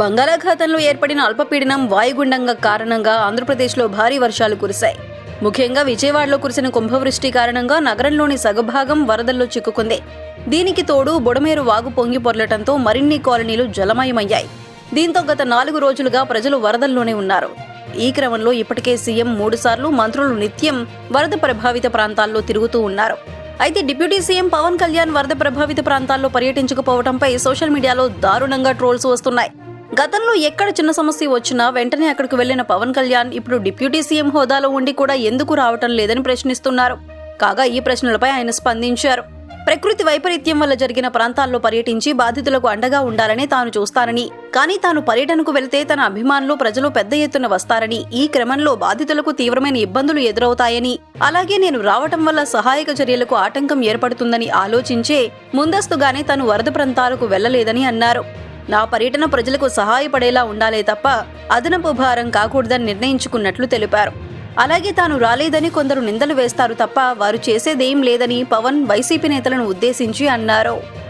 బంగాళాఖాతంలో ఏర్పడిన అల్పపీడనం వాయుగుండంగా కారణంగా ఆంధ్రప్రదేశ్లో భారీ వర్షాలు కురిశాయి. ముఖ్యంగా విజయవాడలో కురిసిన కుంభవృష్టి కారణంగా నగరంలోని సగభాగం వరదల్లో చిక్కుకుంది. దీనికి తోడు బుడమేరు వాగు పొంగి పొర్లటంతో మరిన్ని కాలనీలు జలమయమయ్యాయి. దీంతో గత నాలుగు రోజులుగా ప్రజలు వరదల్లోనే ఉన్నారు. ఈ క్రమంలో ఇప్పటికే సీఎం మూడుసార్లు మంత్రులు నిత్యం వరద ప్రభావిత ప్రాంతాల్లో తిరుగుతూ ఉన్నారు. అయితే డిప్యూటీ సీఎం పవన్ కళ్యాణ్ వరద ప్రభావిత ప్రాంతాల్లో పర్యటించకపోవడంపై సోషల్ మీడియాలో దారుణంగా ట్రోల్స్ వస్తున్నాయి. గతంలో ఎక్కడ చిన్న సమస్య వచ్చినా వెంటనే అక్కడికి వెళ్ళిన పవన్ కళ్యాణ్ ఇప్పుడు డిప్యూటీ సీఎం హోదాలో ఉండి కూడా ఎందుకు రావటం లేదని ప్రశ్నిస్తున్నారు. కాగా ఈ ప్రశ్నలపై ఆయన స్పందించారు. ప్రకృతి వైపరీత్యం వల్ల జరిగిన ప్రాంతాల్లో పర్యటించి బాధితులకు అండగా ఉండాలని తాను చూస్తానని కానీ తాను పర్యటనకు వెళ్తే తన అభిమానులు ప్రజలు పెద్ద ఎత్తున వస్తారని ఈ క్రమంలో బాధితులకు తీవ్రమైన ఇబ్బందులు ఎదురవుతాయని అలాగే నేను రావటం వల్ల సహాయక చర్యలకు ఆటంకం ఏర్పడుతుందని ఆలోచించే ముందస్తుగానే తాను వరద ప్రాంతాలకు వెళ్ళలేదని అన్నారు. నా పర్యటన ప్రజలకు సహాయపడేలా ఉండాలే తప్ప అదనపు భారం కాకూడదని నిర్ణయించుకున్నట్లు తెలిపారు. అలాగే తాను రాలేదని కొందరు నిందలు వేస్తారు తప్ప వారు చేసేదేం లేదని పవన్ వైసీపీ నేతలను ఉద్దేశించి అన్నారు.